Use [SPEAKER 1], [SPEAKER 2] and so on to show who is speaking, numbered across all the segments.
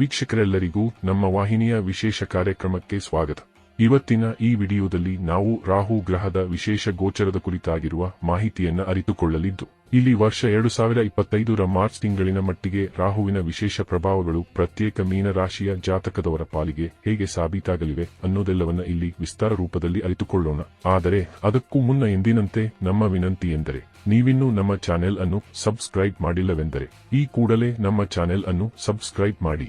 [SPEAKER 1] ವೀಕ್ಷಕರೆಲ್ಲರಿಗೂ ನಮ್ಮ ವಾಹಿನಿಯ ವಿಶೇಷ ಕಾರ್ಯಕ್ರಮಕ್ಕೆ ಸ್ವಾಗತ. ಇವತ್ತಿನ ಈ ವಿಡಿಯೋದಲ್ಲಿ ನಾವು ರಾಹು ಗ್ರಹದ ವಿಶೇಷ ಗೋಚರದ ಕುರಿತಾಗಿರುವ ಮಾಹಿತಿಯನ್ನು ಅರಿತುಕೊಳ್ಳಲಿದ್ದು, ಇಲ್ಲಿ ವರ್ಷ ಎರಡು ಸಾವಿರ ಇಪ್ಪತ್ತೈದರ ಮಾರ್ಚ್ ತಿಂಗಳಿನ ಮಟ್ಟಿಗೆ ರಾಹುವಿನ ವಿಶೇಷ ಪ್ರಭಾವಗಳು ಪ್ರತ್ಯೇಕ ಮೀನರಾಶಿಯ ಜಾತಕದವರ ಪಾಲಿಗೆ ಹೇಗೆ ಸಾಬೀತಾಗಲಿವೆ ಅನ್ನೋದೆಲ್ಲವನ್ನ ಇಲ್ಲಿ ವಿಸ್ತಾರ ರೂಪದಲ್ಲಿ ಅರಿತುಕೊಳ್ಳೋಣ. ಆದರೆ ಅದಕ್ಕೂ ಮುನ್ನ ಎಂದಿನಂತೆ ನಮ್ಮ ವಿನಂತಿ ಎಂದರೆ, ನೀವಿನ್ನೂ ನಮ್ಮ ಚಾನೆಲ್ ಅನ್ನು ಸಬ್ಸ್ಕ್ರೈಬ್ ಮಾಡಿಲ್ಲವೆಂದರೆ, ಈ ಕೂಡಲೇ ನಮ್ಮ ಚಾನೆಲ್ ಅನ್ನು ಸಬ್ಸ್ಕ್ರೈಬ್ ಮಾಡಿ.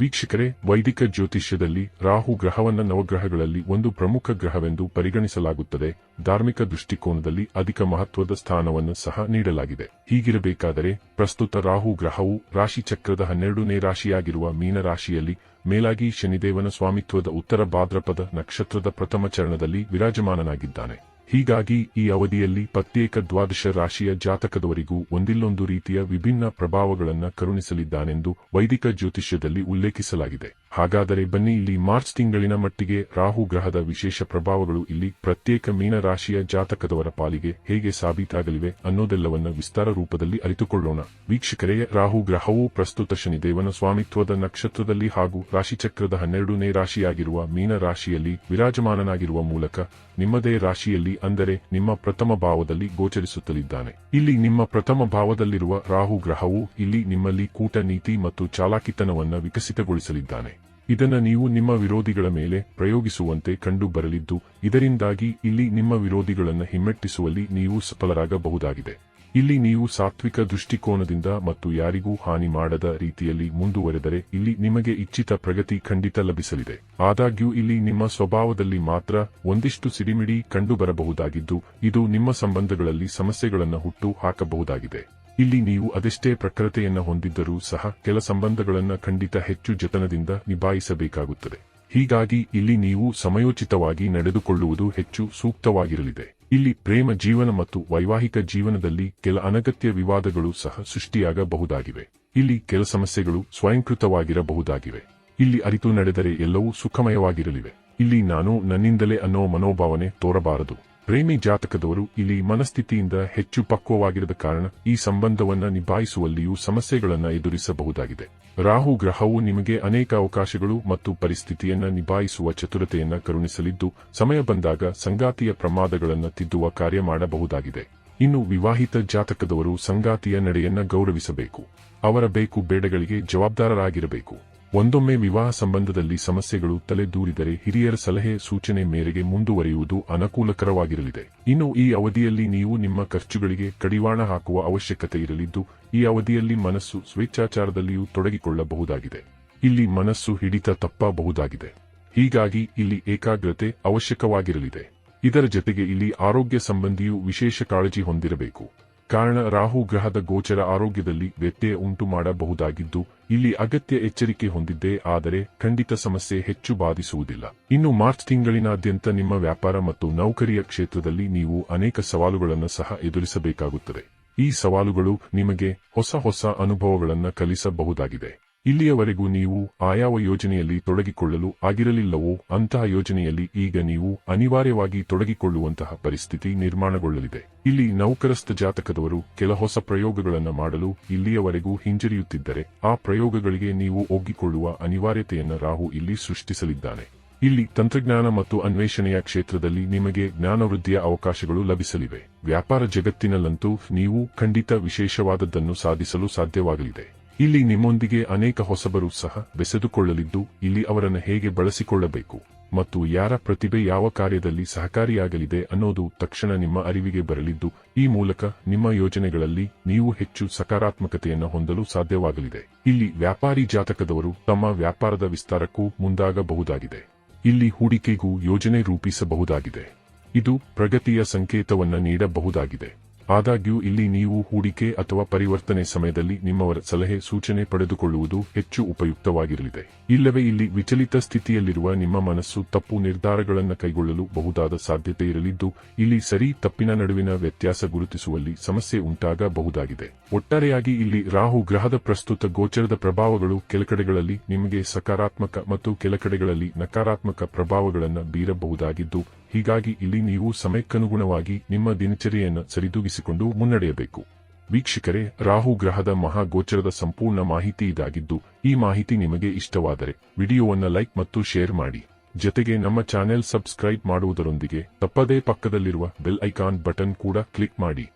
[SPEAKER 1] ವೀಕ್ಷಕರೇ, ವೈದಿಕ ಜ್ಯೋತಿಷ್ಯದಲ್ಲಿ ರಾಹು ಗ್ರಹವನ್ನ ನವಗ್ರಹಗಳಲ್ಲಿ ಒಂದು ಪ್ರಮುಖ ಗ್ರಹವೆಂದು ಪರಿಗಣಿಸಲಾಗುತ್ತದೆ. ಧಾರ್ಮಿಕ ದೃಷ್ಟಿಕೋನದಲ್ಲಿ ಅಧಿಕ ಮಹತ್ವದ ಸ್ಥಾನವನ್ನು ಸಹ ನೀಡಲಾಗಿದೆ. ಹೀಗಿರಬೇಕಾದರೆ, ಪ್ರಸ್ತುತ ರಾಹು ಗ್ರಹವು ರಾಶಿಚಕ್ರದ ಹನ್ನೆರಡನೇ ರಾಶಿಯಾಗಿರುವ ಮೀನರಾಶಿಯಲ್ಲಿ ಮೇಲಾಗಿ ಶನಿದೇವನ ಸ್ವಾಮಿತ್ವದ ಉತ್ತರ ಭಾದ್ರಪದ ನಕ್ಷತ್ರದ ಪ್ರಥಮ ಚರಣದಲ್ಲಿ ವಿರಾಜಮಾನನಾಗಿದ್ದಾನೆ. ಹೀಗಾಗಿ ಈ ಅವಧಿಯಲ್ಲಿ ಪ್ರತ್ಯೇಕ ದ್ವಾದಶ ರಾಶಿಯ ಜಾತಕದವರಿಗೂ ಒಂದಿಲ್ಲೊಂದು ರೀತಿಯ ವಿಭಿನ್ನ ಪ್ರಭಾವಗಳನ್ನು ಕರುಣಿಸಲಿದ್ದಾನೆಂದು ವೈದಿಕ ಜ್ಯೋತಿಷ್ಯದಲ್ಲಿ ಉಲ್ಲೇಖಿಸಲಾಗಿದೆ. ಹಾಗಾದರೆ ಬನ್ನಿ ಇಲ್ಲಿ ಮಾರ್ಚ್ ತಿಂಗಳಿನ ಮಟ್ಟಿಗೆ ರಾಹು ಗ್ರಹದ ವಿಶೇಷ ಪ್ರಭಾವಗಳು ಇಲ್ಲಿ ಪ್ರತ್ಯೇಕ ಮೀನ ರಾಶಿಯ ಜಾತಕದವರ ಪಾಲಿಗೆ ಹೇಗೆ ಸಾಬೀತಾಗಲಿವೆ ಅನ್ನೋದೆಲ್ಲವನ್ನ ವಿಸ್ತಾರ ರೂಪದಲ್ಲಿ ಅರಿತುಕೊಳ್ಳೋಣ. ವೀಕ್ಷಕರೇ, ರಾಹು ಗ್ರಹವು ಪ್ರಸ್ತುತ ಶನಿದೇವನ ಸ್ವಾಮಿತ್ವದ ನಕ್ಷತ್ರದಲ್ಲಿ ಹಾಗೂ ರಾಶಿಚಕ್ರದ ಹನ್ನೆರಡನೇ ರಾಶಿಯಾಗಿರುವ ಮೀನ ರಾಶಿಯಲ್ಲಿ ವಿರಾಜಮಾನನಾಗಿರುವ ಮೂಲಕ ನಿಮ್ಮದೇ ರಾಶಿಯಲ್ಲಿ ಅಂದರೆ ನಿಮ್ಮ ಪ್ರಥಮ ಭಾವದಲ್ಲಿ ಗೋಚರಿಸುತ್ತಲಿದ್ದಾನೆ. ಇಲ್ಲಿ ನಿಮ್ಮ ಪ್ರಥಮ ಭಾವದಲ್ಲಿರುವ ರಾಹು ಗ್ರಹವು ಇಲ್ಲಿ ನಿಮ್ಮಲ್ಲಿ ಕೂಟನೀತಿ ಮತ್ತು ಚಾಲಾಕಿತನವನ್ನು ವಿಕಸಿತಗೊಳಿಸಲಿದ್ದಾನೆ. ಇದನ್ನ ನೀವು ನಿಮ್ಮ ವಿರೋಧಿಗಳ ಮೇಲೆ ಪ್ರಯೋಗಿಸುವಂತೆ ಕಂಡು ಬರಲಿದ್ದು ಇದರಿಂದಾಗಿ ಇಲ್ಲಿ ನಿಮ್ಮ ವಿರೋಧಿಗಳನ್ನು ಹಿಮ್ಮೆಟ್ಟಿಸುವಲ್ಲಿ ನೀವು ಸಫಲರಾಗಬಹುದಾಗಿದೆ. ಇಲ್ಲಿ ನೀವು ಸಾತ್ವಿಕ ದೃಷ್ಟಿಕೋನದಿಂದ ಮತ್ತು ಯಾರಿಗೂ ಹಾನಿ ಮಾಡದ ರೀತಿಯಲ್ಲಿ ಮುಂದುವರೆದರೆ ಇಲ್ಲಿ ನಿಮಗೆ ಇಚ್ಛಿತ ಪ್ರಗತಿ ಖಂಡಿತ ಲಭಿಸಲಿದೆ. ಆದಾಗ್ಯೂ ಇಲ್ಲಿ ನಿಮ್ಮ ಸ್ವಭಾವದಲ್ಲಿ ಮಾತ್ರ ಒಂದಿಷ್ಟು ಸಿಡಿಮಿಡಿ ಕಂಡುಬರಬಹುದಾಗಿದ್ದು, ಇದು ನಿಮ್ಮ ಸಂಬಂಧಗಳಲ್ಲಿ ಸಮಸ್ಯೆಗಳನ್ನು ಹುಟ್ಟು ಹಾಕಬಹುದಾಗಿದೆ. ಇಲ್ಲಿ ನೀವು ಅದೆಷ್ಟೇ ಪ್ರಖರತೆಯನ್ನು ಹೊಂದಿದ್ದರೂ ಸಹ ಕೆಲ ಸಂಬಂಧಗಳನ್ನು ಖಂಡಿತ ಹೆಚ್ಚು ಜತನದಿಂದ ನಿಭಾಯಿಸಬೇಕಾಗುತ್ತದೆ. ಹೀಗಾಗಿ ಇಲ್ಲಿ ನೀವು ಸಮಯೋಚಿತವಾಗಿ ನಡೆದುಕೊಳ್ಳುವುದು ಹೆಚ್ಚು ಸೂಕ್ತವಾಗಿರಲಿದೆ. ಇಲ್ಲಿ ಪ್ರೇಮ ಜೀವನ ಮತ್ತು ವೈವಾಹಿಕ ಜೀವನದಲ್ಲಿ ಕೆಲ ಅನಗತ್ಯ ವಿವಾದಗಳು ಸಹ ಸೃಷ್ಟಿಯಾಗಬಹುದಾಗಿವೆ. ಇಲ್ಲಿ ಕೆಲ ಸಮಸ್ಯೆಗಳು ಸ್ವಯಂಕೃತವಾಗಿರಬಹುದಾಗಿವೆ. ಇಲ್ಲಿ ಅರಿತು ನಡೆದರೆ ಎಲ್ಲವೂ ಸುಖಮಯವಾಗಿರಲಿವೆ. ಇಲ್ಲಿ ನಾನು ನನ್ನಿಂದಲೇ ಅನ್ನೋ ಮನೋಭಾವನೆ ತೋರಬಾರದು. ಪ್ರೇಮಿ ಜಾತಕದವರು ಇಲ್ಲಿ ಮನಸ್ಥಿತಿಯಿಂದ ಹೆಚ್ಚು ಪಕ್ವವಾಗಿರದ ಕಾರಣ ಈ ಸಂಬಂಧವನ್ನ ನಿಭಾಯಿಸುವಲ್ಲಿಯೂ ಸಮಸ್ಯೆಗಳನ್ನು ಎದುರಿಸಬಹುದಾಗಿದೆ. ರಾಹು ಗ್ರಹವು ನಿಮಗೆ ಅನೇಕ ಅವಕಾಶಗಳು ಮತ್ತು ಪರಿಸ್ಥಿತಿಯನ್ನ ನಿಭಾಯಿಸುವ ಚತುರತೆಯನ್ನ ಕರುಣಿಸಲಿದ್ದು, ಸಮಯ ಬಂದಾಗ ಸಂಗಾತಿಯ ಪ್ರಮಾದಗಳನ್ನು ತಿದ್ದುವ ಕಾರ್ಯ ಮಾಡಬಹುದಾಗಿದೆ. ಇನ್ನು ವಿವಾಹಿತ ಜಾತಕದವರು ಸಂಗಾತಿಯ ನಡೆಯನ್ನ ಗೌರವಿಸಬೇಕು. ಅವರ ಬೇಕು ಬೇಡಗಳಿಗೆ ಜವಾಬ್ದಾರರಾಗಿರಬೇಕು. ಒಂದೊಮ್ಮೆ ವಿವಾಹ ಸಂಬಂಧದಲ್ಲಿ ಸಮಸ್ಯೆಗಳು ತಲೆದೂರಿದರೆ ಹಿರಿಯರ ಸಲಹೆ ಸೂಚನೆ ಮೇರೆಗೆ ಮುಂದುವರಿಯುವುದು ಅನುಕೂಲಕರವಾಗಿರಲಿದೆ. ಇನ್ನು ಈ ಅವಧಿಯಲ್ಲಿ ನೀವು ನಿಮ್ಮ ಖರ್ಚುಗಳಿಗೆ ಕಡಿವಾಣ ಹಾಕುವ ಅವಶ್ಯಕತೆ ಇರಲಿದ್ದು, ಈ ಅವಧಿಯಲ್ಲಿ ಮನಸ್ಸು ಸ್ವೇಚ್ಛಾಚಾರದಲ್ಲಿಯೂ ತೊಡಗಿಕೊಳ್ಳಬಹುದಾಗಿದೆ. ಇಲ್ಲಿ ಮನಸ್ಸು ಹಿಡಿತ ತಪ್ಪಬಹುದಾಗಿದೆ. ಹೀಗಾಗಿ ಇಲ್ಲಿ ಏಕಾಗ್ರತೆ ಅವಶ್ಯಕವಾಗಿರಲಿದೆ. ಇದರ ಜತೆಗೆ ಇಲ್ಲಿ ಆರೋಗ್ಯ ಸಂಬಂಧಿಯೂ ವಿಶೇಷ ಕಾಳಜಿ ಹೊಂದಿರಬೇಕು. ಕಾರಣ ರಾಹು ಗ್ರಹದ ಗೋಚರ ಆರೋಗ್ಯದಲ್ಲಿ ವ್ಯತ್ಯಯ ಉಂಟು ಮಾಡಬಹುದಾಗಿದ್ದು, ಇಲ್ಲಿ ಅಗತ್ಯ ಎಚ್ಚರಿಕೆ ಹೊಂದಿದ್ದೇ, ಆದರೆ ಖಂಡಿತ ಸಮಸ್ಯೆ ಹೆಚ್ಚು ಬಾಧಿಸುವುದಿಲ್ಲ. ಇನ್ನು ಮಾರ್ಚ್ ತಿಂಗಳಿನಾದ್ಯಂತ ನಿಮ್ಮ ವ್ಯಾಪಾರ ಮತ್ತು ನೌಕರಿಯ ಕ್ಷೇತ್ರದಲ್ಲಿ ನೀವು ಅನೇಕ ಸವಾಲುಗಳನ್ನು ಸಹ ಎದುರಿಸಬೇಕಾಗುತ್ತದೆ. ಈ ಸವಾಲುಗಳು ನಿಮಗೆ ಹೊಸ ಹೊಸ ಅನುಭವಗಳನ್ನು ಕಲಿಸಬಹುದಾಗಿದೆ. ಇಲ್ಲಿಯವರೆಗೂ ನೀವು ಆಯಾವ ಯೋಜನೆಯಲ್ಲಿ ತೊಡಗಿಕೊಳ್ಳಲು ಆಗಿರಲಿಲ್ಲವೋ, ಅಂತಹ ಯೋಜನೆಯಲ್ಲಿ ಈಗ ನೀವು ಅನಿವಾರ್ಯವಾಗಿ ತೊಡಗಿಕೊಳ್ಳುವಂತಹ ಪರಿಸ್ಥಿತಿ ನಿರ್ಮಾಣಗೊಳ್ಳಲಿದೆ. ಇಲ್ಲಿ ನೌಕರಸ್ಥ ಜಾತಕದವರು ಕೆಲ ಹೊಸ ಪ್ರಯೋಗಗಳನ್ನು ಮಾಡಲು ಇಲ್ಲಿಯವರೆಗೂ ಹಿಂಜರಿಯುತ್ತಿದ್ದರೆ, ಆ ಪ್ರಯೋಗಗಳಿಗೆ ನೀವು ಒಗ್ಗಿಕೊಳ್ಳುವ ಅನಿವಾರ್ಯತೆಯನ್ನು ರಾಹು ಇಲ್ಲಿ ಸೃಷ್ಟಿಸಲಿದ್ದಾನೆ. ಇಲ್ಲಿ ತಂತ್ರಜ್ಞಾನ ಮತ್ತು ಅನ್ವೇಷಣೆಯ ಕ್ಷೇತ್ರದಲ್ಲಿ ನಿಮಗೆ ಜ್ಞಾನವೃದ್ಧಿಯ ಅವಕಾಶಗಳು ಲಭಿಸಲಿವೆ. ವ್ಯಾಪಾರ ಜಗತ್ತಿನಲ್ಲಂತೂ ನೀವು ಖಂಡಿತ ವಿಶೇಷವಾದದ್ದನ್ನು ಸಾಧಿಸಲು ಸಾಧ್ಯವಾಗಲಿದೆ. ಇಲ್ಲಿ ನಿಮ್ಮೊಂದಿಗೆ ಅನೇಕ ಹೊಸಬರು ಸಹ ಬೆಸೆದುಕೊಳ್ಳಲಿದ್ದು, ಇಲ್ಲಿ ಅವರನ್ನು ಹೇಗೆ ಬಳಸಿಕೊಳ್ಳಬೇಕು ಮತ್ತು ಯಾರ ಪ್ರತಿಭೆ ಯಾವ ಕಾರ್ಯದಲ್ಲಿ ಸಹಕಾರಿಯಾಗಲಿದೆ ಅನ್ನೋದು ತಕ್ಷಣ ನಿಮ್ಮ ಅರಿವಿಗೆ ಬರಲಿದ್ದು, ಈ ಮೂಲಕ ನಿಮ್ಮ ಯೋಜನೆಗಳಲ್ಲಿ ನೀವು ಹೆಚ್ಚು ಸಕಾರಾತ್ಮಕತೆಯನ್ನು ಹೊಂದಲು ಸಾಧ್ಯವಾಗಲಿದೆ. ಇಲ್ಲಿ ವ್ಯಾಪಾರಿ ಜಾತಕದವರು ತಮ್ಮ ವ್ಯಾಪಾರದ ವಿಸ್ತಾರಕ್ಕೂ ಮುಂದಾಗಬಹುದಾಗಿದೆ. ಇಲ್ಲಿ ಹೂಡಿಕೆಗೂ ಯೋಜನೆ ರೂಪಿಸಬಹುದಾಗಿದೆ. ಇದು ಪ್ರಗತಿಯ ಸಂಕೇತವನ್ನು ನೀಡಬಹುದಾಗಿದೆ. ಆದಾಗ್ಯೂ ಇಲ್ಲಿ ನೀವು ಹೂಡಿಕೆ ಅಥವಾ ಪರಿವರ್ತನೆ ಸಮಯದಲ್ಲಿ ನಿಮ್ಮವರ ಸಲಹೆ, ಸೂಚನೆ ಪಡೆದುಕೊಳ್ಳುವುದು ಹೆಚ್ಚು ಉಪಯುಕ್ತವಾಗಿರಲಿದೆ. ಇಲ್ಲವೇ ಇಲ್ಲಿ ವಿಚಲಿತ ಸ್ಥಿತಿಯಲ್ಲಿರುವ ನಿಮ್ಮ ಮನಸ್ಸು ತಪ್ಪು ನಿರ್ಧಾರಗಳನ್ನು ಕೈಗೊಳ್ಳಲು ಬಹುದಾದ ಸಾಧ್ಯತೆ ಇರಲಿದ್ದು, ಇಲ್ಲಿ ಸರಿ ತಪ್ಪಿನ ನಡುವಿನ ವ್ಯತ್ಯಾಸ ಗುರುತಿಸುವಲ್ಲಿ ಸಮಸ್ಯೆ ಉಂಟಾಗಬಹುದಾಗಿದೆ. ಒಟ್ಟಾರೆಯಾಗಿ ಇಲ್ಲಿ ರಾಹು ಗ್ರಹದ ಪ್ರಸ್ತುತ ಗೋಚರದ ಪ್ರಭಾವಗಳು ಕೆಲಕಡೆಗಳಲ್ಲಿ ನಿಮಗೆ ಸಕಾರಾತ್ಮಕ ಮತ್ತು ಕೆಲಕಡೆಗಳಲ್ಲಿ ನಕಾರಾತ್ಮಕ ಪ್ರಭಾವಗಳನ್ನು ಬೀರಬಹುದಾಗಿದ್ದು ಹೀಗಾಗಿ ಇಲ್ಲಿ ನೀವು ಸಮಯಕ್ಕನುಗುಣವಾಗಿ ನಿಮ್ಮ ದಿನಚರಿಯನ್ನು ಸರಿದೂಗಿಸಿಕೊಂಡು ಮುನ್ನಡೆಯಬೇಕು. ವೀಕ್ಷಕರೇ, ರಾಹು ಗ್ರಹದ ಮಹಾಗೋಚರದ ಸಂಪೂರ್ಣ ಮಾಹಿತಿ ಇದಾಗಿದ್ದು, ಈ ಮಾಹಿತಿ ನಿಮಗೆ ಇಷ್ಟವಾದರೆ ವಿಡಿಯೋವನ್ನು ಲೈಕ್ ಮತ್ತು ಶೇರ್ ಮಾಡಿ. ಜೊತೆಗೆ ನಮ್ಮ ಚಾನೆಲ್ ಸಬ್ಸ್ಕ್ರೈಬ್ ಮಾಡುವುದರೊಂದಿಗೆ ತಪ್ಪದೇ ಪಕ್ಕದಲ್ಲಿರುವ ಬೆಲ್ ಐಕಾನ್ ಬಟನ್ ಕೂಡ ಕ್ಲಿಕ್ ಮಾಡಿ.